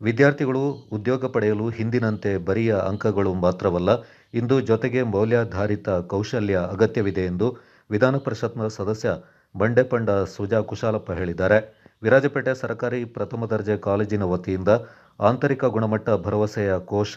ವಿದ್ಯಾರ್ಥಿಗಳು ಉದ್ಯೋಗ ಪಡೆಯಲು ಹಿಂದಿನಂತೆ ಬರಿಯ ಅಂಕಗಳು ಮಾತ್ರವಲ್ಲ, ಇಂದು ಜೊತೆಗೆ ಮೌಲ್ಯಾಧಾರಿತ ಕೌಶಲ್ಯ ಅಗತ್ಯವಿದೆ ಎಂದು ವಿಧಾನ ಪರಿಷತ್ನ ಸದಸ್ಯ ಬಂಡೆಪಂಡ ಸುಜಾ ಕುಶಾಲಪ್ಪ ಹೇಳಿದ್ದಾರೆ. ವಿರಾಜಪೇಟೆ ಸರ್ಕಾರಿ ಪ್ರಥಮ ದರ್ಜೆ ಕಾಲೇಜಿನ ವತಿಯಿಂದ ಆಂತರಿಕ ಗುಣಮಟ್ಟ ಭರವಸೆಯ ಕೋಶ,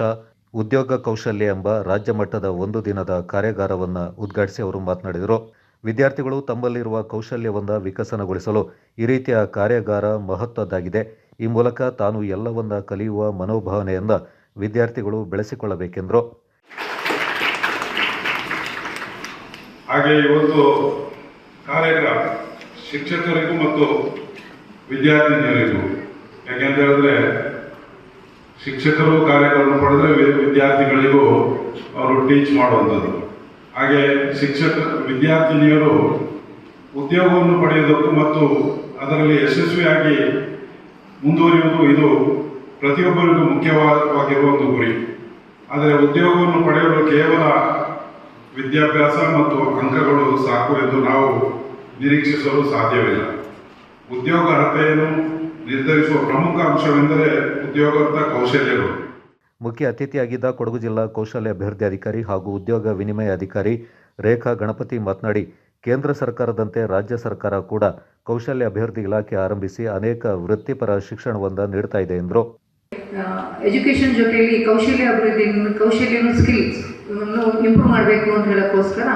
ಉದ್ಯೋಗ ಕೌಶಲ್ಯ ಎಂಬ ರಾಜ್ಯ ಮಟ್ಟದ ಒಂದು ದಿನದ ಕಾರ್ಯಾಗಾರವನ್ನು ಉದ್ಘಾಟಿಸಿ ಅವರು ಮಾತನಾಡಿದರು. ವಿದ್ಯಾರ್ಥಿಗಳು ತಮ್ಮಲ್ಲಿರುವ ಕೌಶಲ್ಯವನ್ನು ವಿಕಸನಗೊಳಿಸಲು ಈ ರೀತಿಯ ಕಾರ್ಯಾಗಾರ ಮಹತ್ವದ್ದಾಗಿದೆ. ಈ ಮೂಲಕ ತಾನು ಎಲ್ಲವನ್ನ ಕಲಿಯುವ ಮನೋಭಾವನೆಯನ್ನ ವಿದ್ಯಾರ್ಥಿಗಳು ಬೆಳೆಸಿಕೊಳ್ಳಬೇಕೆಂದರು. ಹಾಗೆ ಇವತ್ತು ಕಾರ್ಯಕ್ರಮ ಶಿಕ್ಷಕರಿಗೂ ಮತ್ತು ವಿದ್ಯಾರ್ಥಿನಿಯರಿಗೂ. ಯಾಕೆಂತ ಹೇಳಿದ್ರೆ ಶಿಕ್ಷಕರು ಕಾರ್ಯಗಳನ್ನು ಪಡೆದ್ರೆ ವಿದ್ಯಾರ್ಥಿಗಳಿಗೂ ಅವರು ಟೀಚ್ ಮಾಡುವಂಥದ್ದು. ಹಾಗೆ ಶಿಕ್ಷಕ, ವಿದ್ಯಾರ್ಥಿನಿಯರು ಉದ್ಯೋಗವನ್ನು ಪಡೆಯುವುದಕ್ಕೂ ಮತ್ತು ಅದರಲ್ಲಿ ಯಶಸ್ವಿಯಾಗಿ ಮುಂದುವರಿಯುವುದು ಇದು ಪ್ರತಿಯೊಬ್ಬರಿಗೂ ಮುಖ್ಯವಾಗಿರುವ ಒಂದು ಗುರಿ. ಆದರೆ ಉದ್ಯೋಗವನ್ನು ಪಡೆಯಲು ಕೇವಲ ವಿದ್ಯಾಭ್ಯಾಸ ಮತ್ತು ಅಂಕಗಳು ಸಾಕು ಎಂದು ನಾವು ನಿರೀಕ್ಷಿಸಲು ಸಾಧ್ಯವಿಲ್ಲ. ಉದ್ಯೋಗ ಅರ್ಹತೆಯನ್ನು ನಿರ್ಧರಿಸುವ ಪ್ರಮುಖ ಅಂಶವೆಂದರೆ ಉದ್ಯೋಗದ ಕೌಶಲ್ಯಗಳು. ಮುಖ್ಯ ಅತಿಥಿಯಾಗಿದ್ದ ಕೊಡಗು ಜಿಲ್ಲಾ ಕೌಶಲ್ಯ ಅಭಿವೃದ್ಧಿ ಅಧಿಕಾರಿ ಹಾಗೂ ಉದ್ಯೋಗ ವಿನಿಮಯ ಅಧಿಕಾರಿ ರೇಖಾ ಗಣಪತಿ ಮಾತನಾಡಿ ಕೇಂದ್ರ ಸರ್ಕಾರದಂತೆ ರಾಜ್ಯ ಸರ್ಕಾರ ಕೂಡ ಕೌಶಲ್ಯ ಅಭಿವೃದ್ಧಿ ಇಲಾಖೆ ಆರಂಭಿಸಿ ಅನೇಕ ವೃತ್ತಿಪರ ಶಿಕ್ಷಣವನ್ನು ನೀಡ್ತಾ ಇದೆ ಎಂದರು. ಎಜುಕೇಶನ್ ಜೊತೆಯಲ್ಲಿ ಕೌಶಲ್ಯ ಅಭಿವೃದ್ಧಿ ಕೌಶಲ್ಯ ಸ್ಕಿಲ್ಸ್ ಇಂಪ್ರೂವ್ ಮಾಡಬೇಕು ಅಂತ ಹೇಳೋಕ್ಕೋಸ್ಕರ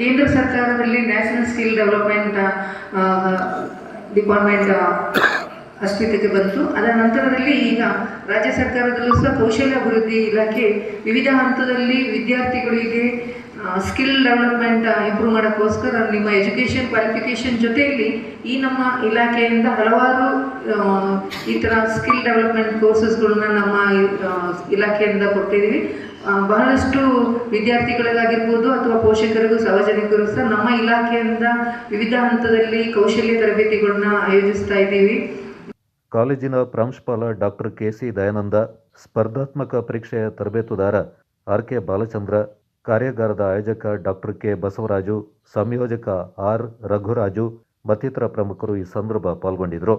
ಕೇಂದ್ರ ಸರ್ಕಾರದಲ್ಲಿ ನ್ಯಾಷನಲ್ ಸ್ಕಿಲ್ ಡೆವಲಪ್ಮೆಂಟ್ ಡಿಪಾರ್ಟ್ಮೆಂಟ್ ಅಸ್ತಿತ್ವಕ್ಕೆ ಬಂತು. ಅದರ ನಂತರದಲ್ಲಿ ಈಗ ರಾಜ್ಯ ಸರ್ಕಾರದಲ್ಲೂ ಸಹ ಕೌಶಲ್ಯ ಅಭಿವೃದ್ಧಿ ಇಲಾಖೆ ವಿವಿಧ ಹಂತದಲ್ಲಿ ವಿದ್ಯಾರ್ಥಿಗಳಿಗೆ ಸ್ಕಿಲ್ ಡೆವಲಪ್ಮೆಂಟ್ ಇಂಪ್ರೂವ್ ಮಾಡೋಕ್ಕೋಸ್ಕರ ನಿಮ್ಮ ಎಜುಕೇಷನ್ ಕ್ವಾಲಿಫಿಕೇಷನ್ ಜೊತೆಯಲ್ಲಿ ಈ ನಮ್ಮ ಇಲಾಖೆಯಿಂದ ಹಲವಾರು ಈ ಥರ ಸ್ಕಿಲ್ ಡೆವಲಪ್ಮೆಂಟ್ ಕೋರ್ಸಸ್ಗಳನ್ನ ನಮ್ಮ ಇಲಾಖೆಯಿಂದ ಕೊಟ್ಟಿದ್ದೀವಿ ಬಹಳಷ್ಟು ವಿದ್ಯಾರ್ಥಿಗಳಿಗಾಗಿರ್ಬೋದು ಅಥವಾ ಪೋಷಕರಿಗೂ ಸಾರ್ವಜನಿಕರು ಸಹ ನಮ್ಮ ಇಲಾಖೆಯಿಂದ ವಿವಿಧ ಹಂತದಲ್ಲಿ ಕೌಶಲ್ಯ ತರಬೇತಿಗಳನ್ನ ಆಯೋಜಿಸ್ತಾ ಇದ್ದೀವಿ. ಕಾಲೇಜಿನ ಪ್ರಾಂಶುಪಾಲ ಡಾಕ್ಟರ್ ಕೆ ಸಿ ದಯಾನಂದ, ಸ್ಪರ್ಧಾತ್ಮಕ ಪರೀಕ್ಷೆಯ ತರಬೇತುದಾರ ಆರ್ ಕೆ ಬಾಲಚಂದ್ರ ಕಾರ್ಯಾಗಾರದ ಆಯೋಜಕ ಡಾಕ್ಟರ್ ಕೆ ಬಸವರಾಜು ಸಂಯೋಜಕ ಆರ್ ರಘುರಾಜು ಮತ್ತಿತರ ಪ್ರಮುಖರು ಈ ಸಂದರ್ಭ ಪಾಲ್ಗೊಂಡಿದ್ದರು.